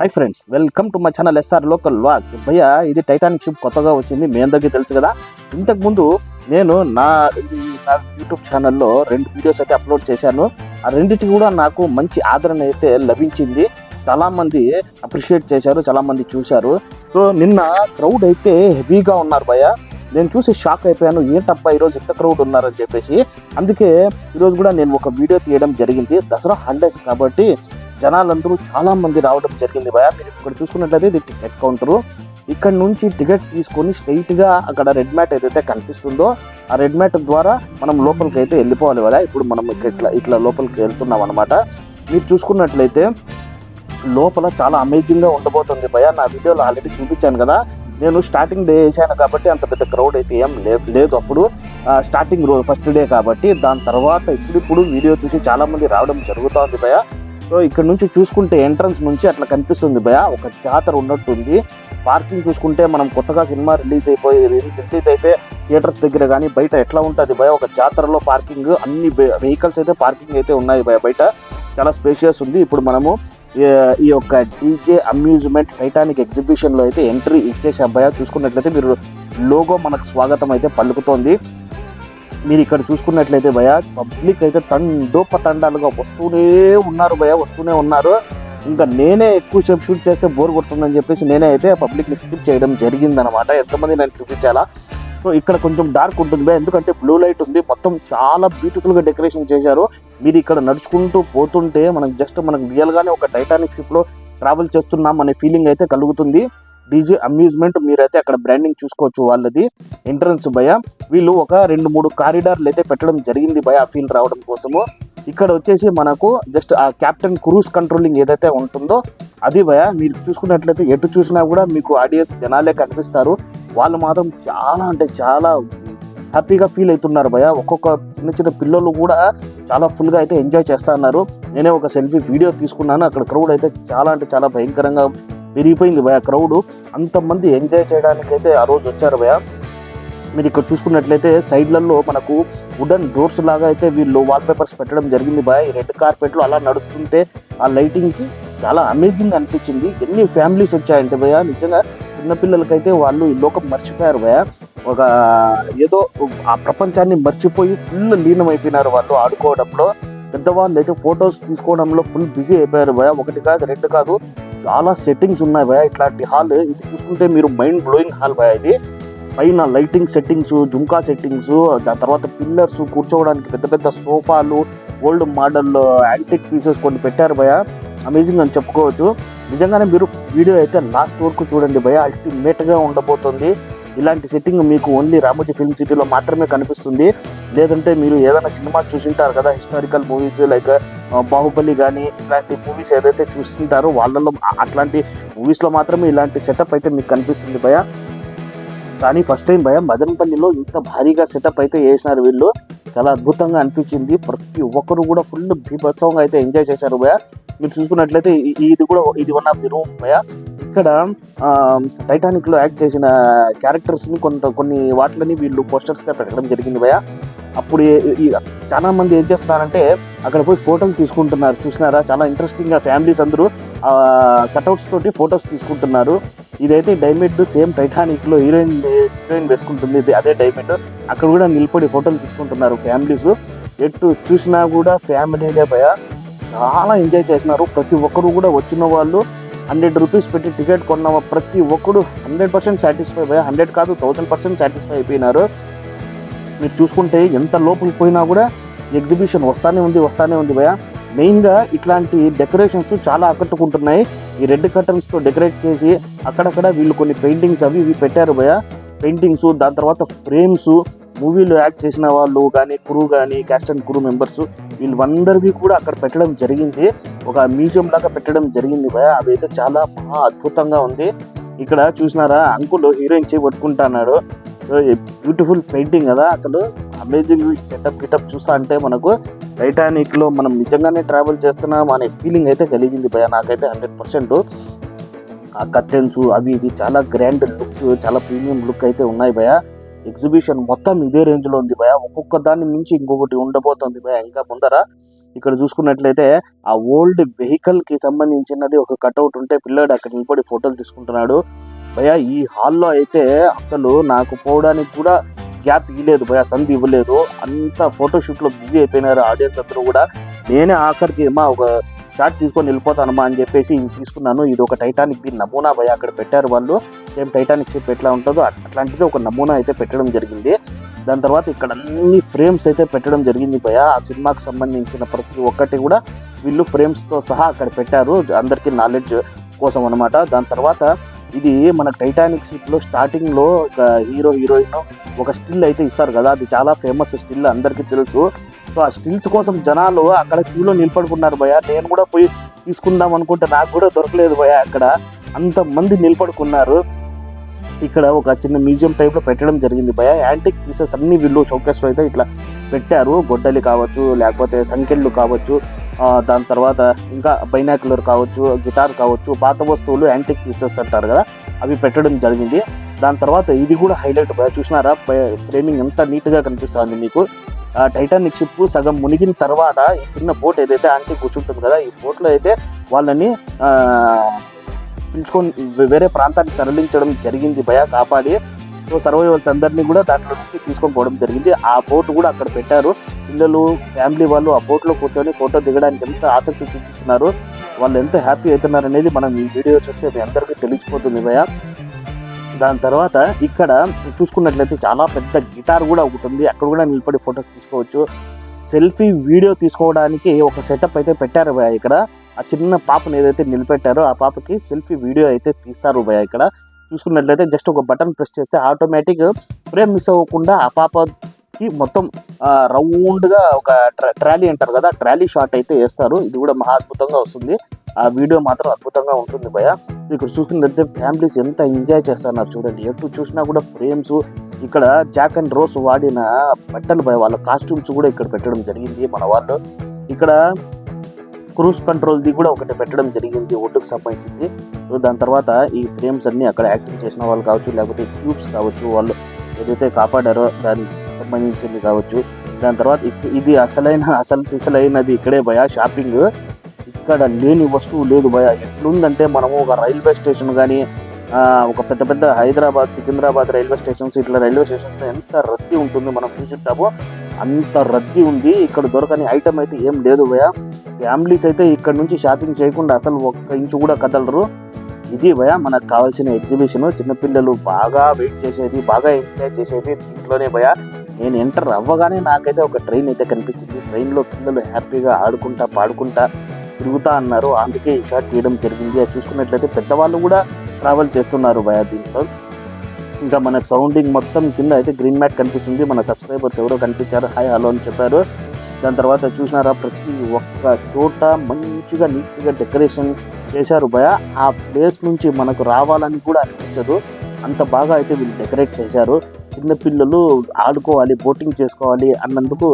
Hi friends welcome to my channel SR local vlogs భయ్య ఇది Titanic ship కొత్తగా వచ్చింది మీ అందరికీ తెలుసు కదా. ఇంతకుముందు నేను నా ఈ నా యూట్యూబ్ ఛానల్లో రెండు వీడియోస్ అయితే అప్లోడ్ చేశాను. ఆ రెండింటికి కూడా నాకు మంచి ఆదరణ అయితే లభించింది. చాలామంది అప్రిషియేట్ చేశారు చాలామంది చూశారు. సో నిన్న క్రౌడ్ అయితే హెవీగా ఉన్నారు భయ్య. నేను చూసి షాక్ అయిపోయాను ఏంటబ్బా ఈరోజు ఇంత క్రౌడ్ ఉన్నారని చెప్పేసి. అందుకే ఈరోజు కూడా నేను ఒక వీడియో తీయడం జరిగింది. దసరా హాలిడేస్ కాబట్టి జనాలందరూ చాలా మంది రావడం జరిగింది భయ మీరు ఇక్కడ చూసుకున్నట్లయితే ఇది టికెట్ కౌంటరు. ఇక్కడ నుంచి టికెట్ తీసుకొని స్ట్రైట్గా అక్కడ రెడ్ మ్యాట్ ఏదైతే కనిపిస్తుందో ఆ రెడ్ మ్యాట్ ద్వారా మనం లోపలికి అయితే వెళ్ళిపోవాలి కదా ఇప్పుడు మనం ఇక్కడ ఇట్లా ఇట్లా లోపలికి వెళ్తున్నాం అనమాట మీరు చూసుకున్నట్లయితే లోపల చాలా అమేజింగ్గా ఉండబోతుంది భయ నా వీడియోలో ఆల్రెడీ చూపించాను కదా. నేను స్టార్టింగ్ డే వేసాను కాబట్టి అంత పెద్ద క్రౌడ్ అయితే ఏం లే- లేదు అప్పుడు. స్టార్టింగ్ రోజు ఫస్ట్ డే కాబట్టి దాని తర్వాత ఇప్పుడు ఇప్పుడు వీడియో చూసి చాలా మంది రావడం జరుగుతుంది భయ సో ఇక్కడ నుంచి చూసుకుంటే ఎంట్రన్స్ నుంచి అట్లా కనిపిస్తుంది భయ ఒక జాతర ఉన్నట్టుంది. పార్కింగ్ చూసుకుంటే మనం కొత్తగా సినిమా రిలీజ్ అయిపోయి రిలీజ్ అయితే థియేటర్స్ దగ్గర కానీ బయట ఎట్లా ఉంటుంది భయ ఒక జాతరలో పార్కింగ్ అన్ని వెహికల్స్ అయితే పార్కింగ్ అయితే ఉన్నాయి భయ బయట. చాలా స్పేషియస్ ఉంది. ఇప్పుడు మనము ఈ- యొక్క డీజే అమ్యూజ్మెంట్ టైటానిక్ ఎగ్జిబిషన్లో అయితే ఎంట్రీ ఇచ్చేసి అబ్బాయి చూసుకున్నట్లయితే మీరు లోగో మనకు స్వాగతం అయితే పలుకుతోంది. మీరు ఇక్కడ చూసుకున్నట్లయితే భయ పబ్లిక్ అయితే తండోపతండాలుగా వస్తూనే ఉన్నారు భయ వస్తూనే ఉన్నారు. ఇంకా నేనే ఎక్కువ సేపు షూట్ చేస్తే బోర్ కొడుతుందని చెప్పేసి నేనే అయితే పబ్లిక్ని స్కిప్ చేయడం జరిగిందనమాట ఎంతమంది నేను చూపించాలా? సో ఇక్కడ కొంచెం డార్క్ ఉంటుంది భయ ఎందుకంటే బ్లూ లైట్ ఉంది. మొత్తం చాలా బ్యూటిఫుల్గా డెకరేషన్ చేశారు. మీరు ఇక్కడ నడుచుకుంటూ పోతుంటే మనకు జస్ట్ మనకు రియల్ గానే ఒక టైటానిక్ షిప్లో ట్రావెల్ చేస్తున్నాం అనే ఫీలింగ్ అయితే కలుగుతుంది. డీజే అమ్యూజ్మెంట్ మీరైతే అక్కడ బ్రాండింగ్ చూసుకోవచ్చు వాళ్ళది. ఎంట్రన్స్ భయ. వీళ్ళు ఒక రెండు మూడు కారిడార్లు అయితే పెట్టడం జరిగింది భయ ఆ ఫీల్ రావడం కోసము. ఇక్కడ వచ్చేసి మనకు జస్ట్ ఆ క్యాప్టెన్ క్రూజ్ కంట్రోలింగ్ ఏదైతే ఉంటుందో అది భయ. మీరు చూసుకున్నట్లయితే ఎటు చూసినా కూడా మీకు ఆడియన్స్ జనాలే కనిపిస్తారు. వాళ్ళు మాత్రం చాలా అంటే చాలా హ్యాపీగా ఫీల్ అవుతున్నారు భయ. ఒక్కొక్క చిన్న చిన్న పిల్లలు కూడా చాలా ఫుల్గా అయితే ఎంజాయ్ చేస్తున్నారు నేనే ఒక సెల్ఫీ వీడియో తీసుకున్నాను. అక్కడ క్రౌడ్ అయితే చాలా అంటే చాలా భయంకరంగా పెరిగిపోయింది భయ క్రౌడ్ అంతమంది ఎంజాయ్ చేయడానికి అయితే ఆ రోజు వచ్చారు భయ మీరు ఇక్కడ చూసుకున్నట్లయితే సైడ్లలో మనకు వుడెన్ డోర్స్ లాగా అయితే వీళ్ళు వాల్ పేపర్స్ పెట్టడం జరిగింది భయ ఈ రెడ్ కార్పెట్లు అలా నడుస్తుంటే ఆ లైటింగ్కి చాలా అమేజింగ్ అనిపించింది. ఎన్ని ఫ్యామిలీస్ వచ్చాయంటే భయ నిజంగా చిన్నపిల్లలకైతే వాళ్ళు ఈ లోకం మర్చిపోయారు భయ ఒక ఏదో ఆ ప్రపంచాన్ని మర్చిపోయి ఫుల్ లీనం అయిపోయినారు వాళ్ళు ఆడుకోవడంలో. పెద్దవాళ్ళు అయితే ఫొటోస్ తీసుకోవడంలో ఫుల్ బిజీ అయిపోయారు భయ ఒకటి కాదు రెండు కాదు చాలా సెట్టింగ్స్ ఉన్నాయి భయ ఇట్లాంటి హాల్ ఇది చూసుకుంటే మీరు మైండ్ బ్లోయింగ్ హాల్ భయ ఇది. పైన లైటింగ్ సెట్టింగ్స్ జుంకా సెట్టింగ్స్ దాని తర్వాత పిల్లర్స్ కూర్చోవడానికి పెద్ద పెద్ద సోఫాలు ఓల్డ్ మోడల్ యాంటిక్ పీసెస్ కొన్ని పెట్టారు భయ అమేజింగ్ అని చెప్పుకోవచ్చు. నిజంగానే మీరు వీడియో అయితే లాస్ట్ వరకు చూడండి భయ అల్టిమేట్గా ఉండబోతుంది. ఇలాంటి సెట్టింగ్ మీకు ఓన్లీ రామోజీ ఫిల్మ్ సిటీలో మాత్రమే కనిపిస్తుంది. లేదంటే మీరు ఏదైనా సినిమా చూసింటారు కదా హిస్టారికల్ మూవీస్ లైక్ బాహుబలి కానీ ఇలాంటి మూవీస్ ఏదైతే చూస్తుంటారో వాళ్ళలో అట్లాంటి మూవీస్లో మాత్రమే ఇలాంటి సెటప్ అయితే మీకు కనిపిస్తుంది భయ కానీ ఫస్ట్ టైం భయ మదనపల్లిలో ఇంత భారీగా సెటప్ అయితే వేసినారు వీళ్ళు. చాలా అద్భుతంగా అనిపించింది. ప్రతి ఒక్కరు కూడా ఫుల్ బీభత్సవంగా అయితే ఎంజాయ్ చేశారు భయ మీరు చూసుకున్నట్లయితే ఇది కూడా ఇది వన్ ఆఫ్ ది రూమ్ భయ ఇక్కడ టైటానిక్లో యాక్ట్ చేసిన క్యారెక్టర్స్ని కొంత కొన్ని వాటిని వీళ్ళు పోస్టర్స్గా పెట్టడం జరిగింది భయ అప్పుడు ఈ- చాలా మంది ఏం చేస్తున్నారంటే అక్కడ పోయి ఫోటోలు తీసుకుంటున్నారు. చూసినారా? చాలా ఇంట్రెస్టింగ్గా ఫ్యామిలీస్ అందరూ కటౌట్స్ తోటి ఫొటోస్ తీసుకుంటున్నారు. ఇదైతే డైమండ్ సేమ్ టైటానిక్లో హీరోయిన్ హీరోయిన్ వేసుకుంటుంది. ఇది అదే డైమండ్ అక్కడ కూడా నిలబడి ఫోటోలు తీసుకుంటున్నారు ఫ్యామిలీస్ ఎటు చూసినా కూడా ఫ్యామిలీనే భయ. చాలా ఎంజాయ్ చేసినారు ప్రతి ఒక్కరు కూడా వచ్చిన వాళ్ళు హండ్రెడ్ రూపీస్ పెట్టి టికెట్ కొన్న ప్రతి ఒక్కరు హండ్రెడ్ పర్సెంట్ సాటిస్ఫై భయ. హండ్రెడ్ కాదు థౌసండ్ పర్సెంట్ సాటిస్ఫై అయిపోయినారు. మీరు చూసుకుంటే ఎంత లోపలికి పోయినా కూడా ఎగ్జిబిషన్ వస్తానే ఉంది వస్తానే ఉంది భయ. మెయిన్గా ఇట్లాంటి డెకరేషన్స్ చాలా ఆకట్టుకుంటున్నాయి. ఈ రెడ్ కర్టన్స్తో డెకరేట్ చేసి అక్కడక్కడ వీళ్ళు కొన్ని పెయింటింగ్స్ అవి ఇవి పెట్టారు భయ. పెయింటింగ్స్ దాని తర్వాత ఫ్రేమ్స్ మూవీలో యాక్ట్ చేసిన వాళ్ళు కానీ కురు కానీ క్యాస్ట్ అండ్ కురు మెంబర్స్ వీళ్ళందరివి కూడా అక్కడ పెట్టడం జరిగింది. ఒక మ్యూజియం లాగా పెట్టడం జరిగింది భయ అవి అయితే చాలా మహా అద్భుతంగా ఉంది. ఇక్కడ చూసినారా? అంకుల్ హీరోయిన్ చేయి పట్టుకుంటున్నాడు. బ్యూటిఫుల్ పెయింటింగ్ కదా. అసలు అమేజింగ్ సెటప్ గిటప్ చూసా అంటే మనకు టైటానిక్లో మనం నిజంగానే ట్రావెల్ చేస్తున్నాం అనే ఫీలింగ్ అయితే కలిగింది భయ నాకైతే హండ్రెడ్ పర్సెంట్ ఆ కర్టెన్స్ అవి ఇవి చాలా గ్రాండ్ లుక్ చాలా ప్రీమియం లుక్ అయితే ఉన్నాయి భయ ఎగ్జిబిషన్ మొత్తం ఇదే రేంజ్లో ఉంది భయ ఒక్కొక్క దాన్ని మించి ఇంకొకటి ఉండబోతుంది భయ ఇంకా ముందర. ఇక్కడ చూసుకున్నట్లయితే ఆ ఓల్డ్ వెహికల్కి సంబంధించినది ఒక కట్అవుట్ ఉంటే పిల్లాడు అక్కడ నిలబడి ఫోటోలు తీసుకుంటున్నాడు. భయ ఈ హాల్లో అయితే అసలు నాకు పోవడానికి కూడా గ్యాప్ ఇవ్వలేదు భయ సంధి ఇవ్వలేదు. అంత ఫోటోషూట్లో బిజీ అయిపోయినారు ఆడియన్స్ అందరూ కూడా. నేనే ఆఖరికి మా ఒక షాట్ తీసుకొని వెళ్ళిపోతానమ్మా అని చెప్పేసి ఇది తీసుకున్నాను. ఇది ఒక టైటానిక్ దీని నమూనా భయ అక్కడ పెట్టారు వాళ్ళు. సేమ్ టైటానిక్ షిప్ ఎట్లా ఉంటుందో అట్లాంటిది ఒక నమూనా అయితే పెట్టడం జరిగింది. దాని తర్వాత ఇక్కడ అన్ని ఫ్రేమ్స్ అయితే పెట్టడం జరిగింది భయ ఆ సినిమాకి సంబంధించిన ప్రతి ఒక్కటి కూడా వీళ్ళు ఫ్రేమ్స్తో సహా అక్కడ పెట్టారు. అందరికీ నాలెడ్జ్ కోసం అనమాట దాని తర్వాత ఇది మన టైటానిక్ షిప్లో లో స్టార్టింగ్లో ఒక హీరో హీరోయిన్ ఒక స్టిల్ అయితే ఇస్తారు కదా. అది చాలా ఫేమస్ స్టిల్ అందరికీ తెలుసు. సో ఆ స్టిల్స్ కోసం జనాలు అక్కడ క్యూలో నిలబడుకున్నారు భయ నేను కూడా పోయి తీసుకుందాం అనుకుంటే నాకు కూడా దొరకలేదు భయ అక్కడ. అంత మంది నిలబడుకున్నారు. ఇక్కడ ఒక చిన్న మ్యూజియం టైప్లో పెట్టడం జరిగింది భయ యాంటిక్ పీసెస్ అన్ని వీళ్ళు షోకేస్ అయితే ఇట్లా పెట్టారు. గొడ్డలి కావచ్చు లేకపోతే సంకెళ్ళు కావచ్చు. దాని తర్వాత ఇంకా బైనాకులర్ కావచ్చు గిటార్ కావచ్చు పాత వస్తువులు యాంటిక్ పీసెస్ అంటారు కదా అవి పెట్టడం జరిగింది. దాని తర్వాత ఇది కూడా హైలైట్ చూసినారా? ఫ్రేమింగ్ ఎంత నీట్గా కనిపిస్తుంది మీకు. టైటానిక్ షిప్ సగం మునిగిన తర్వాత ఈ చిన్న బోట్ ఏదైతే ఆంటీ కూర్చుంటుంది కదా ఈ బోట్లో అయితే వాళ్ళని పిలుచుకొని వేరే ప్రాంతానికి తరలించడం జరిగింది భయ కాపాడి. సో సర్వైవల్స్ అందరినీ కూడా దాంట్లో నుంచి తీసుకొని పోవడం జరిగింది. ఆ బోట్ కూడా అక్కడ పెట్టారు. పిల్లలు ఫ్యామిలీ వాళ్ళు ఆ బోట్లో కూర్చొని ఫోటో దిగడానికి ఎంత ఆసక్తి చూపిస్తున్నారు వాళ్ళు ఎంత హ్యాపీ అవుతున్నారు అనేది మనం ఈ వీడియో చూస్తే మీ అందరికీ తెలిసిపోతుంది భయ దాని తర్వాత ఇక్కడ చూసుకున్నట్లయితే చాలా పెద్ద గిటార్ కూడా ఒకటి ఉంది. అక్కడ కూడా నిలబడి ఫోటో తీసుకోవచ్చు. సెల్ఫీ వీడియో తీసుకోవడానికి ఒక సెటప్ అయితే పెట్టారు భయ ఇక్కడ. ఆ చిన్న పాపను ఏదైతే నిలబెట్టారో ఆ పాపకి సెల్ఫీ వీడియో అయితే తీస్తారు భయ ఇక్కడ. చూసుకున్నట్లయితే జస్ట్ ఒక బటన్ ప్రెస్ చేస్తే ఆటోమేటిక్ ఫ్రేమ్ మిస్ అవ్వకుండా ఆ పాపకి మొత్తం రౌండ్గా ఒక ట్రాలీ అంటారు కదా ట్రాలీ షాట్ అయితే వేస్తారు. ఇది కూడా మహా అద్భుతంగా వస్తుంది. ఆ వీడియో మాత్రం అద్భుతంగా ఉంటుంది భయ ఇక్కడ చూసుకున్నట్లయితే ఫ్యామిలీస్ ఎంత ఎంజాయ్ చేస్తున్నారు చూడండి. ఎటు చూసినా కూడా ఫ్రేమ్స్ ఇక్కడ జాక్ అండ్ రోస్ వాడిన బట్టలు భయ వాళ్ళ కాస్ట్యూమ్స్ కూడా ఇక్కడ పెట్టడం జరిగింది మన వాళ్ళు. ఇక్కడ క్రూజ్ కంట్రోల్ది కూడా ఒకటి పెట్టడం జరిగింది ఒడ్డుకు సంబంధించింది సో దాని తర్వాత ఈ ఫ్రేమ్స్ అన్ని అక్కడ యాక్టివ్ చేసిన వాళ్ళు కావచ్చు లేకపోతే ట్యూబ్స్ కావచ్చు వాళ్ళు ఏదైతే కాపాడారో దానికి సంబంధించింది కావచ్చు. దాని తర్వాత ఇది అసలైన అసలు సిసలైనది ఇక్కడే భయ షాపింగ్. ఇక్కడ లేని వస్తువు లేదు భయ. ఎట్లుందంటే మనము ఒక రైల్వే స్టేషన్ కానీ ఒక పెద్ద పెద్ద హైదరాబాద్ సికింద్రాబాద్ రైల్వే స్టేషన్స్ ఇట్లా రైల్వే స్టేషన్స్ ఎంత రద్దీ ఉంటుంది మనం చూసింటామో అంత రద్దీ ఉంది. ఇక్కడ దొరకని ఐటమ్ అయితే ఏం లేదు భయ ఫ్యామిలీస్ అయితే ఇక్కడ నుంచి షాపింగ్ చేయకుండా అసలు ఒక్క ఇంచు కూడా కదలరు. ఇది భయ మనకు కావాల్సిన ఎగ్జిబిషన్ చిన్నపిల్లలు బాగా వెయిట్ చేసేది బాగా ఎంజాయ్ చేసేది దీంట్లోనే భయ నేను ఎంటర్ అవ్వగానే నాకైతే ఒక ట్రైన్ అయితే కనిపించింది. ట్రైన్లో పిల్లలు హ్యాపీగా ఆడుకుంటా పాడుకుంటా తిరుగుతా అన్నారు. అందుకే ఈ షార్ట్ తీయడం జరిగింది. అది చూసుకున్నట్లయితే పెద్దవాళ్ళు కూడా ట్రావెల్ చేస్తున్నారు భయ దీంట్లో. ఇంకా మన సౌండింగ్ మొత్తం కింద అయితే గ్రీన్ మ్యాట్ కనిపిస్తుంది. మన సబ్స్క్రైబర్స్ ఎవరో కనిపించారు? హాయ్ హలో అని చెప్పారు. దాని తర్వాత చూసినారా ప్రతి ఒక్క చోట మంచిగా నీట్గా డెకరేషన్ చేశారు భయ. ఆ ప్లేస్ నుంచి మనకు రావాలని కూడా అనిపించదు. అంత బాగా అయితే వీళ్ళు డెకరేట్ చేశారు. చిన్న పిల్లలు ఆడుకోవాలి బోటింగ్ చేసుకోవాలి అన్నందుకు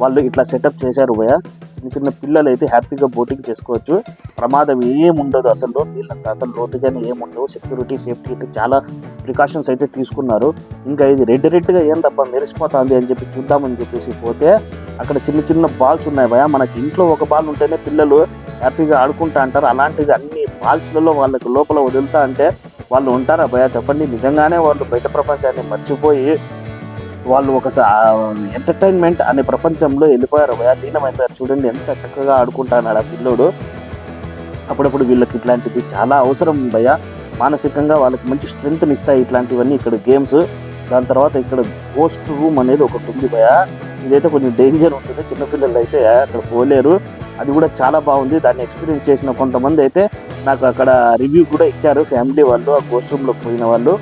వాళ్ళు ఇట్లా సెటప్ చేశారు భయ. చిన్న చిన్న పిల్లలు అయితే హ్యాపీగా బోటింగ్ చేసుకోవచ్చు. ప్రమాదం ఏముండదు అసలు వీళ్ళంతా అసలు లోతుగానే ఏముండవు. సెక్యూరిటీ సేఫ్టీ అయితే చాలా ప్రికాషన్స్ అయితే తీసుకున్నారు. ఇంకా ఇది రెడ్ రెడ్గా ఏం తప్ప మెరిసిపోతుంది అని చెప్పి చూద్దామని చెప్పేసి పోతే అక్కడ చిన్న చిన్న బాల్స్ ఉన్నాయి భయ మనకి ఇంట్లో ఒక బాల్ ఉంటేనే పిల్లలు హ్యాపీగా ఆడుకుంటా అంటారు. అలాంటిది అన్ని బాల్స్లలో వాళ్ళకి లోపల వదులుతా అంటే వాళ్ళు ఉంటారా భయ చెప్పండి. నిజంగానే వాళ్ళు బయట ప్రపంచాన్ని మర్చిపోయి వాళ్ళు ఒక ఎంటర్టైన్మెంట్ అనే ప్రపంచంలో వెళ్ళిపోయారు భయ లీనమైపోయారు చూడండి ఎంత చక్కగా ఆడుకుంటాన్నాడు ఆ పిల్లోడు. అప్పుడప్పుడు వీళ్ళకి ఇట్లాంటివి చాలా అవసరం భయ మానసికంగా వాళ్ళకి మంచి స్ట్రెంత్ని ఇస్తాయి ఇట్లాంటివన్నీ ఇక్కడ గేమ్స్ దాని తర్వాత ఇక్కడ పోస్ట్ రూమ్ అనేది ఒకటి ఉంది భయ ఇదైతే కొంచెం డేంజర్ ఉంటుంది. చిన్నపిల్లలు అయితే అక్కడ పోలేరు. అది కూడా చాలా బాగుంది. దాన్ని ఎక్స్పీరియన్స్ చేసిన కొంతమంది అయితే నాకు అక్కడ రివ్యూ కూడా ఇచ్చారు. ఫ్యామిలీ వాళ్ళు ఆ గోస్ట్ రూమ్లో పోయిన వాళ్ళు.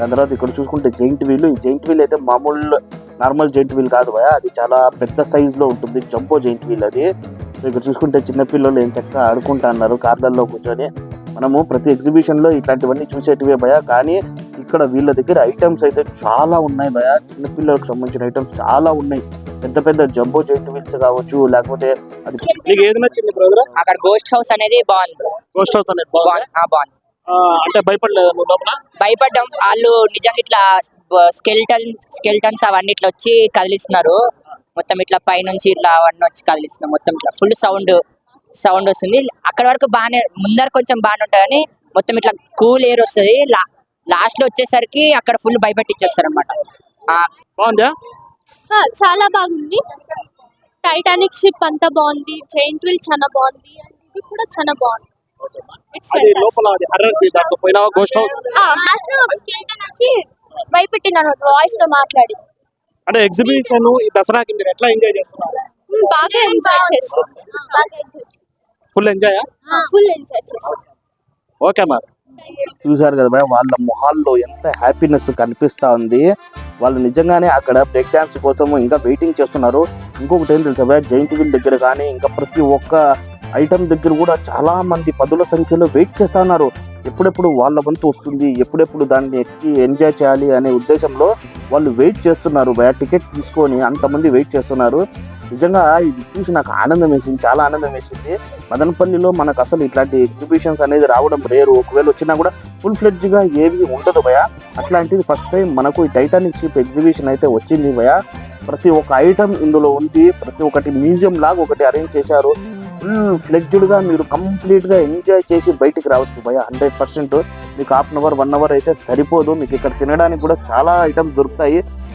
దాని తర్వాత ఇక్కడ చూసుకుంటే జైంట్ వీల్. ఈ జైంట్ వీల్ అయితే మామూలు నార్మల్ జైంట్ వీల్ కాదు భయ అది చాలా పెద్ద సైజ్లో ఉంటుంది. జంబో జైంట్ వీల్ అది. ఇక్కడ చూసుకుంటే చిన్నపిల్లలు ఏం చక్కగా ఆడుకుంటా అన్నారు. కార్లలో కూర్చొని మనము ప్రతి ఎగ్జిబిషన్లో ఇట్లాంటివన్నీ చూసేటివే భయ కానీ ఇక్కడ వీళ్ళ దగ్గర ఐటమ్స్ అయితే చాలా ఉన్నాయి భయ చిన్నపిల్లలకు సంబంధించిన ఐటమ్స్ చాలా ఉన్నాయి. పెద్ద పెద్ద జంబో జైంట్ వీల్స్ కావచ్చు లేకపోతే అది నీకు ఏది నచ్చింది బ్రదర్ అక్కడ గోస్ట్ హౌస్ అనేది బాగుంది. గోస్ట్ హౌస్ అనేది బాగుంది? బాగుంది. అంటే భయపడలేదు లోపల? భయపడ్డాం. వాళ్ళు నిజంగా ఇట్లా స్కెల్టన్ స్కెల్టన్స్ అవన్నీ ఇట్లా వచ్చి కదిలిస్తున్నారు. మొత్తం ఇట్లా పైనుంచి ఇట్లా అవన్నీ వచ్చి కదిలిస్తుంది మొత్తం ఇట్లా ఫుల్ సౌండ్ సౌండ్ వస్తుంది. అక్కడ వరకు బాగానే ముందర కొంచెం బాగానే ఉంటుంది కానీ మొత్తం ఇట్లా కూల్ ఎయిర్ వస్తుంది. లాస్ట్లో వచ్చేసరికి అక్కడ ఫుల్ భయపెట్టిచ్చేస్తారు అనమాట బాగుందా? చాలా బాగుంది. టైటానిక్ షిప్ అంతా బాగుంది. జైంట్ వీల్ చాలా బాగుంది. ఇది కూడా చాలా బాగుంది. లోపల అది హర్రర్ దాంట్లో పోయినావా గోస్ట్ హౌస్ ఆ, మాస్టర్ ఒక skeleton వచ్చి భయపెట్టినాను వాయిస్తో మాట్లాడి. అంటే ఎగ్జిబిషన్ ఈ దసరాకి మీరు ఎట్లా ఎంజాయ్ చేస్తున్నారు? ఉమ్, బాగా ఎంజాయ్ చేస్తాం ఫుల్ ఎంజాయ్ ఫుల్ ఎంజాయ్ చేస్తాం ఓకే మరి చూసారు కదా భయ వాళ్ళ మొహాల్లో ఎంత హ్యాపీనెస్ కనిపిస్తా ఉంది. వాళ్ళు నిజంగానే అక్కడ బ్రేక్ డాన్స్ కోసం ఇంకా వెయిటింగ్ చేస్తున్నారు. ఇంకొకటి ఏం తెలుసా జైంట్ వీల్ దగ్గర కానీ ఇంకా ప్రతి ఒక్క ఐటమ్ దగ్గర కూడా చాలా మంది పదుల సంఖ్యలో వెయిట్ చేస్తున్నారు. ఎప్పుడెప్పుడు వాళ్ళ వంతు వస్తుంది ఎప్పుడెప్పుడు దాన్ని ఎక్కి ఎంజాయ్ చేయాలి అనే ఉద్దేశంలో వాళ్ళు వెయిట్ చేస్తున్నారు. బయట టికెట్ తీసుకొని అంతమంది వెయిట్ చేస్తున్నారు. నిజంగా ఇది చూసి నాకు ఆనందం వేసింది చాలా ఆనందం వేసింది. మదనపల్లిలో మనకు అసలు ఇట్లాంటి ఎగ్జిబిషన్స్ అనేది రావడం రేరు. ఒకవేళ వచ్చినా కూడా ఫుల్ ఫ్లెడ్జ్గా ఏవి ఉండదు భయ అట్లాంటిది ఫస్ట్ టైం మనకు ఈ టైటానిక్ షిప్ ఎగ్జిబిషన్ అయితే వచ్చింది భయ ప్రతి ఒక్క ఐటమ్ ఇందులో ఉంది. ప్రతి ఒక్కటి మ్యూజియం లాగా ఒకటి అరేంజ్ చేశారు. ఫుల్ ఫ్లెడ్జ్డ్గా మీరు కంప్లీట్గా ఎంజాయ్ చేసి బయటికి రావచ్చు భయ హండ్రెడ్ పర్సెంట్. మీకు half an hour one hour అయితే సరిపోదు. మీకు ఇక్కడ తినడానికి కూడా చాలా ఐటమ్స్ దొరుకుతాయి.